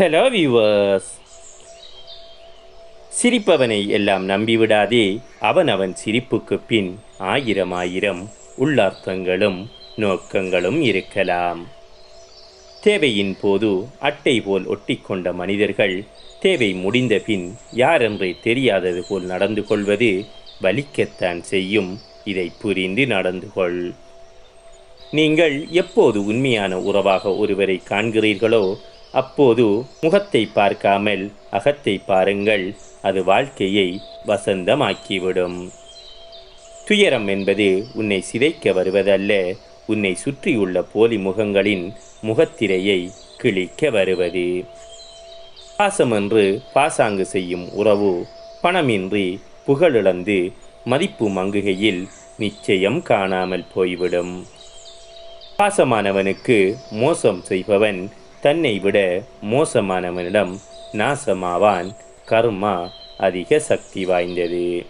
Hello viewers சிரிப்பவனை எல்லாம் நம்பிவிடாதே. அவன் அவன் சிரிப்புக்கு பின் ஆயிரம் ஆயிரம் உள்ளார்த்தங்களும் நோக்கங்களும் இருக்கலாம். தேவையின் போது அட்டை போல் ஒட்டிக்கொண்ட மனிதர்கள் தேவை முடிந்த பின் யாரென்றே தெரியாதது போல் நடந்து கொள்வது வலிக்கத்தான் செய்யும். இதை புரிந்து நடந்து கொள். நீங்கள் எப்போது உண்மையான உறவாக ஒருவரை காண்கிறீர்களோ அப்போது முகத்தை பார்க்காமல் அகத்தை பாருங்கள் அது வாழ்க்கையை வசந்தமாக்கிவிடும். துயரம் என்பது உன்னை சிதைக்க வருவதல்ல உன்னை சுற்றியுள்ள போலி முகங்களின் முகத்திரையை கிழிக்க வருவது. பாசம் என்று பாசாங்கு செய்யும் உறவு பணமின்றி புகழிழந்து மதிப்பு மங்குகையில் நிச்சயம் காணாமல் போய்விடும். பாசமானவனுக்கு மோசம் செய்பவன் தன்னை விட மோசமானவனிடம் நாசமாவான் கர்மா அதிக சக்தி வாய்ந்தது.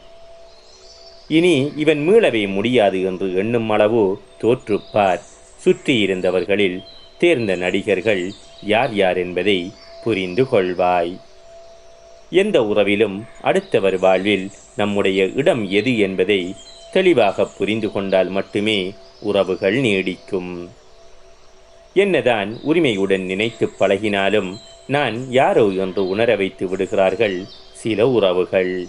இனி இவன் மீளவே முடியாது என்று எண்ணும் அளவு தோற்றுப்பார். சுற்றியிருந்தவர்களில் தேர்ந்த நடிகர்கள் யார் யார் என்பதை புரிந்து கொள்வாய். எந்த உறவிலும் அடுத்தவர் வாழ்வில் நம்முடைய இடம் எது என்பதை தெளிவாக புரிந்து கொண்டால் மட்டுமே உறவுகள் நீடிக்கும். என்னதான் உரிமையுடன் நினைத்து பழகினாலும் நான் யாரோ என்று உணர வைத்து விடுகிறார்கள் சில உறவுகள்.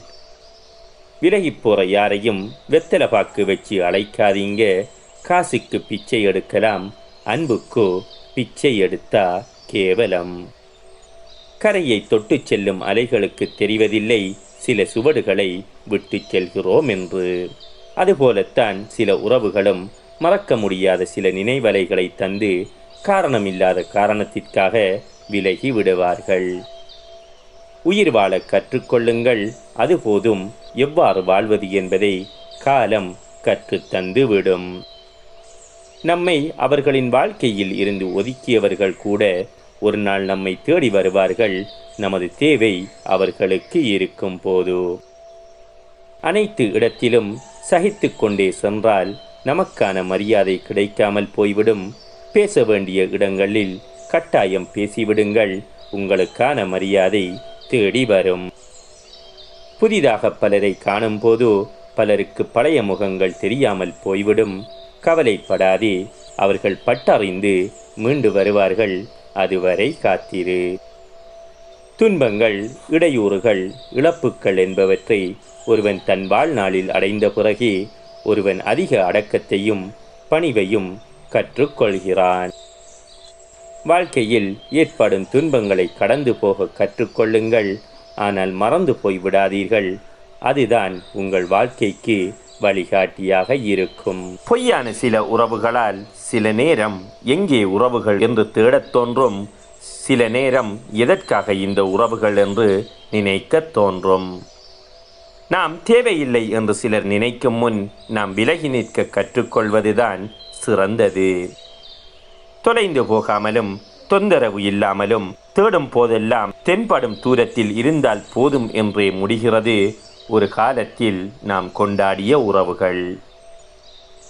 விலகிப்போற யாரையும் வெத்தலை பாக்கு வச்சு அழைக்காதீங்க. காசுக்கு பிச்சை எடுக்கலாம். அன்புக்கோ பிச்சை எடுத்தா கேவலம். கரையை தொட்டு செல்லும் அலைகளுக்கு தெரிவதில்லை. சில சுவடுகளை விட்டு செல்கிறோம் என்று. அதுபோலத்தான் சில உறவுகளும் மறக்க முடியாத சில நினைவலைகளை தந்து காரணமில்லாத காரணத்திற்காக விலகி விடுவார்கள். உயிர் வாழ கற்றுக்கொள்ளுங்கள் அது போதும். எவ்வாறு வாழ்வது என்பதை காலம் கற்றுத்தந்து விடும் நம்மை அவர்களின் வாழ்க்கையில் இருந்து ஒதுக்கியவர்கள் கூட ஒரு நாள் நம்மை தேடி வருவார்கள். நமது தேவை அவர்களுக்கு இருக்கும் போது. அனைத்து இடத்திலும் சகித்து கொண்டே சென்றால் நமக்கான மரியாதை கிடைக்காமல் போய்விடும். பேச வேண்டிய இடங்களில் கட்டாயம் பேசிவிடுங்கள். உங்களுக்கான மரியாதை தேடி வரும். புதிதாக பலரை காணும்போது பலருக்கு பழைய முகங்கள் தெரியாமல் போய்விடும். கவலைப்படாதே அவர்கள் பட்டறிந்து மீண்டு வருவார்கள். அதுவரை காத்திரு. துன்பங்கள் இடையூறுகள் இழப்புக்கள் என்பவற்றை ஒருவன் தன் வாழ்நாளில் அடைந்த பிறகே ஒருவன் அதிக அடக்கத்தையும் பணிவையும் கற்றுக்கொள்கிறான். வாழ்க்கையில் ஏற்படும் துன்பங்களை கடந்து போக கற்றுக்கொள்ளுங்கள். ஆனால் மறந்து போய் விடாதீர்கள். அதுதான் உங்கள் வாழ்க்கைக்கு வழிகாட்டியாக இருக்கும். பொய்யான சில உறவுகளால் சில நேரம் எங்கே உறவுகள் என்று தேடத் தோன்றும். சில நேரம் எதற்காக இந்த உறவுகள் என்று நினைக்கத் தோன்றும். நாம் தேவையில்லை என்று சிலர் நினைக்கும் முன் நாம் விலகி நிற்க கற்றுக்கொள்வதுதான் சிறந்தது. தொலைந்து போகாமலும் தொந்தரவு இல்லாமலும் தேடும் போதெல்லாம் தென்படும் தூரத்தில் இருந்தால் போதும் என்றே முடிகிறது. ஒரு காலத்தில் நாம் கொண்டாடிய உறவுகள்.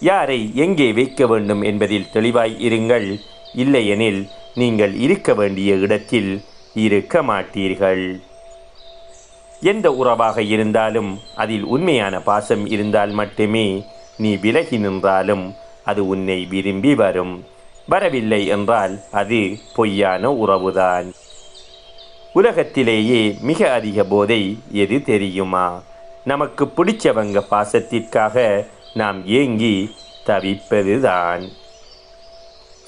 யாரை எங்கே வைக்க வேண்டும் என்பதில் தெளிவாய் இருங்கள். இல்லையெனில் நீங்கள் இருக்க வேண்டிய இடத்தில் இருக்க மாட்டீர்கள். எந்த உறவாக இருந்தாலும் அதில் உண்மையான பாசம் இருந்தால் மட்டுமே நீ விலகி நின்றாலும் அது உன்னை விரும்பி வரும். வரவில்லை என்றால் அது பொய்யான உறவுதான். உலகத்திலேயே மிக அதிக போதை எது தெரியுமா? நமக்கு பிடிச்சவங்க பாசத்திற்காக நாம் ஏங்கி தவிப்பதுதான்.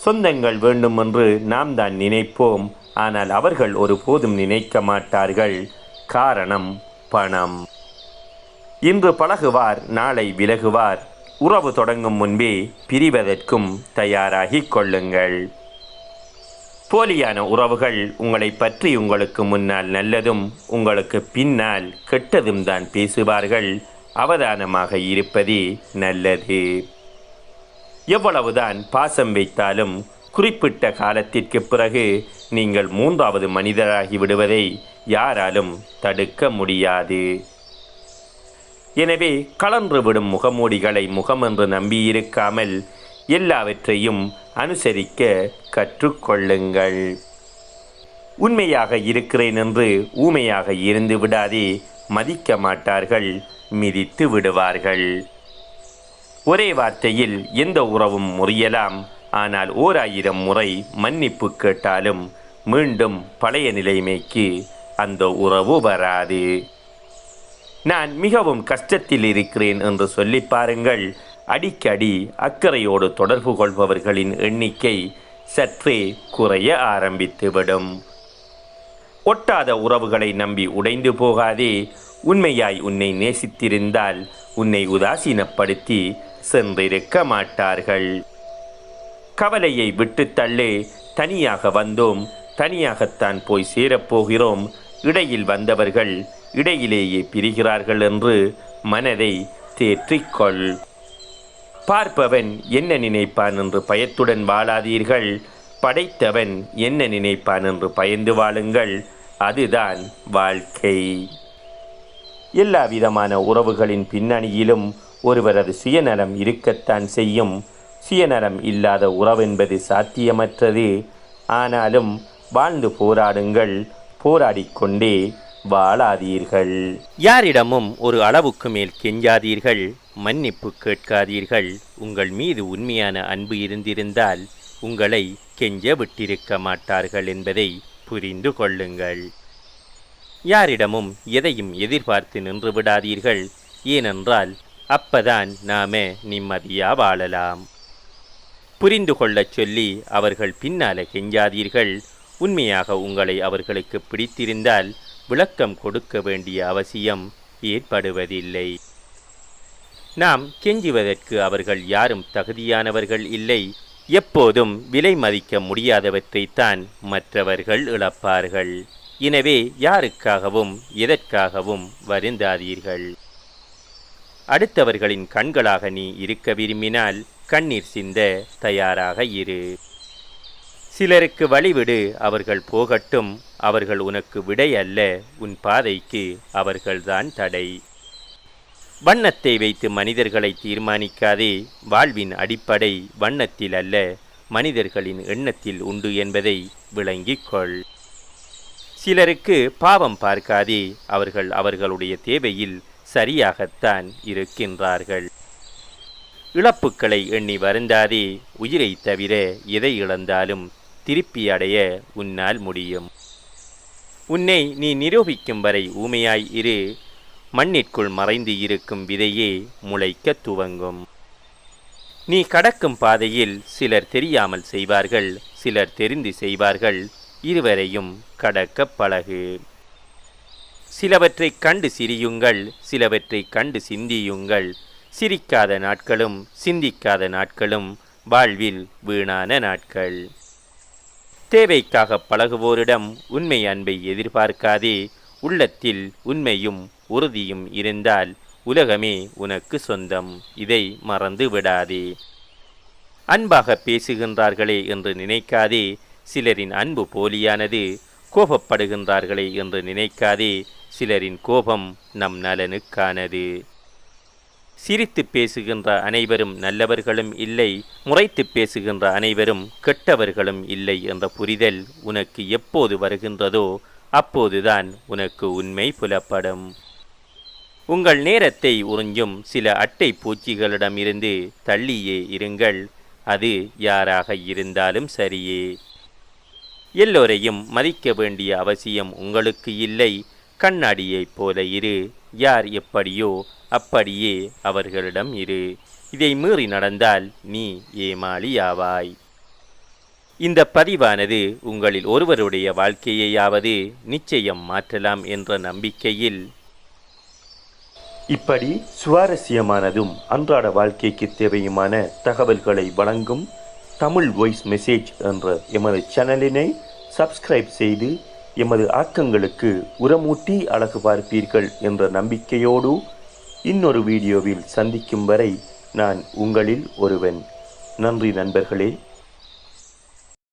சொந்தங்கள் வேண்டும் என்று நாம் தான் நினைப்போம். ஆனால் அவர்கள் ஒருபோதும் நினைக்க மாட்டார்கள். காரணம் பணம். இன்று பழகுவார் நாளை விலகுவார். உறவு தொடங்கும் முன்பே பிரிவதற்கும் தயாராகிக் கொள்ளுங்கள். போலியான உறவுகள் உங்களை பற்றி உங்களுக்கு முன்னால் நல்லதும் உங்களுக்கு பின்னால் கெட்டதும் தான் பேசுவார்கள். அவதானமாக இருப்பதே நல்லது. எவ்வளவுதான் பாசம் வைத்தாலும் குறிப்பிட்ட காலத்திற்கு பிறகு நீங்கள் மூன்றாவது மனிதராகி விடுவதை யாராலும் தடுக்க முடியாது. எனவே கலன்றுவிடும் முகமூடிகளை முகம் என்று நம்பியிருக்காமல் எல்லாவற்றையும் அனுசரிக்க கற்றுக்கொள்ளுங்கள். உண்மையாக இருக்கிறேன் என்று ஊமையாக இருந்து விடாதே மதிக்க மாட்டார்கள் மிதித்து விடுவார்கள். ஒரே வார்த்தையில் எந்த உறவும் முறியலாம். ஆனால் ஓர் ஆயிரம் முறை மன்னிப்பு கேட்டாலும் மீண்டும் பழைய நிலைமைக்கு அந்த உறவு வராது. நான் மிகவும் கஷ்டத்தில் இருக்கிறேன் என்று சொல்லி பாருங்கள். அடிக்கடி அக்கறையோடு தொடர்பு கொள்பவர்களின் எண்ணிக்கை சற்றே குறைய ஆரம்பித்துவிடும். ஒட்டாத உறவுகளை நம்பி உடைந்து போகாதே. உண்மையாய் உன்னை நேசித்திருந்தால் உன்னை உதாசீனப்படுத்தி சென்றிருக்க மாட்டார்கள். கவலையை விட்டு தள்ளு தனியாக வந்தோம். தனியாகத்தான் போய் சேரப்போகிறோம் இடையில் வந்தவர்கள் இடையிலேயே பிரிகிறார்கள் என்று மனதை தேற்றிக்கொள். பார்ப்பவன் என்ன நினைப்பான் என்று பயத்துடன் வாழாதீர்கள். படைத்தவன் என்ன நினைப்பான் என்று பயந்து வாழுங்கள். அதுதான் வாழ்க்கை. எல்லா விதமான உறவுகளின் பின்னணியிலும் ஒருவரது சுயநலம் இருக்கத்தான் செய்யும். சுயநலம் இல்லாத உறவென்பது சாத்தியமற்றது. ஆனாலும் வாழ்ந்து போராடுங்கள். போராடிக்கொண்டே வாழாதீர்கள். யாரிடமும் ஒரு அளவுக்கு மேல் கெஞ்சாதீர்கள். மன்னிப்பு கேட்காதீர்கள். உங்கள் மீது உண்மையான அன்பு இருந்திருந்தால் உங்களை கெஞ்ச விட்டிருக்க மாட்டார்கள் என்பதை புரிந்து கொள்ளுங்கள். யாரிடமும் எதையும் எதிர்பார்த்து நின்று விடாதீர்கள். ஏனென்றால் அப்பதான் நாம நிம்மதியா வாழலாம். புரிந்து கொள்ளச் சொல்லி அவர்கள் பின்னால கெஞ்சாதீர்கள். உண்மையாக உங்களை அவர்களுக்கு பிடித்திருந்தால் விளக்கம் கொடுக்க வேண்டிய அவசியம் ஏற்படுவதில்லை. நாம் கெஞ்சுவதற்கு அவர்கள் யாரும் தகுதியானவர்கள் இல்லை. எப்போதும் விலை மதிக்க முடியாதவற்றைத்தான் மற்றவர்கள் இழப்பார்கள். எனவே யாருக்காகவும் எதற்காகவும் வருந்தாதீர்கள். அடுத்தவர்களின் கண்களாக நீ இருக்க விரும்பினால் கண்ணீர் சிந்த தயாராக இரு. சிலருக்கு வழிவிடு அவர்கள் போகட்டும் அவர்கள் உனக்கு விடை அல்ல உன் பாதைக்கு அவர்கள்தான் தடை. வண்ணத்தை வைத்து மனிதர்களை தீர்மானிக்காதே வாழ்வின் அடிப்படை வண்ணத்தில் அல்ல மனிதர்களின் எண்ணத்தில் உண்டு என்பதை விளங்கிக் கொள் சிலருக்கு பாவம் பார்க்காதே அவர்கள் அவர்களுடைய தேவையில் சரியாகத்தான் இருக்கின்றார்கள். இழப்புக்களை எண்ணி வருந்தாதே உயிரை தவிர எதை இழந்தாலும் திருப்பி அடைய உன்னால் முடியும். உன்னை நீ நிரூபிக்கும் வரை ஊமையாய் இரு. மண்ணிற்குள் மறைந்து இருக்கும் விதையே முளைக்க துவங்கும். நீ கடக்கும் பாதையில் சிலர் தெரியாமல் செய்வார்கள் சிலர் தெரிந்து செய்வார்கள் இருவரையும் கடக்க பழகு. சிலவற்றைக் கண்டு சிரியுங்கள் சிலவற்றைக் கண்டு சிந்தியுங்கள். சிரிக்காத நாட்களும் சிந்திக்காத நாட்களும் வாழ்வில் வீணான நாட்கள். தேவைக்காக பழகுவோரிடம் உண்மை அன்பை எதிர்பார்க்காதே உள்ளத்தில் உண்மையும் உறுதியும் இருந்தால் உலகமே உனக்கு சொந்தம் இதை மறந்து விடாதே அன்பாக பேசுகின்றார்களே என்று நினைக்காதே சிலரின் அன்பு போலியானது கோபப்படுகின்றார்களே என்று நினைக்காதே சிலரின் கோபம் நம் நலனுக்கானது. சிரித்து பேசுகின்ற அனைவரும் நல்லவர்களும் இல்லை முறைத்து பேசுகின்ற அனைவரும் கெட்டவர்களும் இல்லை என்ற புரிதல் உனக்கு எப்போது வருகின்றதோ அப்போதுதான் உனக்கு உண்மை புலப்படும். உங்கள் நேரத்தை உறிஞ்சும் சில அட்டை பூச்சிகளிடமிருந்து தள்ளியே இருங்கள் அது யாராக இருந்தாலும் சரியே. எல்லோரையும் மதிக்க வேண்டிய அவசியம் உங்களுக்கு இல்லை கண்ணாடியைப் போல இரு. யார் எப்படியோ அப்படியே அவர்களிடம் இரு. இதை மீறி நடந்தால் நீ ஏமாளியாவாய். இந்த பதிவானது உங்களில் ஒருவருடைய வாழ்க்கையையாவது நிச்சயம் மாற்றலாம் என்ற நம்பிக்கையில். இப்படி சுவாரஸ்யமானதும் அன்றாட வாழ்க்கைக்கு தேவையுமான தகவல்களை வழங்கும் தமிழ் வாய்ஸ் மெசேஜ் என்ற எமது சேனலினை சப்ஸ்கிரைப் செய்து எமது ஆக்கங்களுக்கு உரமூட்டி அழகு பார்ப்பீர்கள் என்ற நம்பிக்கையோடு இன்னொரு வீடியோவில் சந்திக்கும் வரை நான் உங்களில் ஒருவன். நன்றி நண்பர்களே.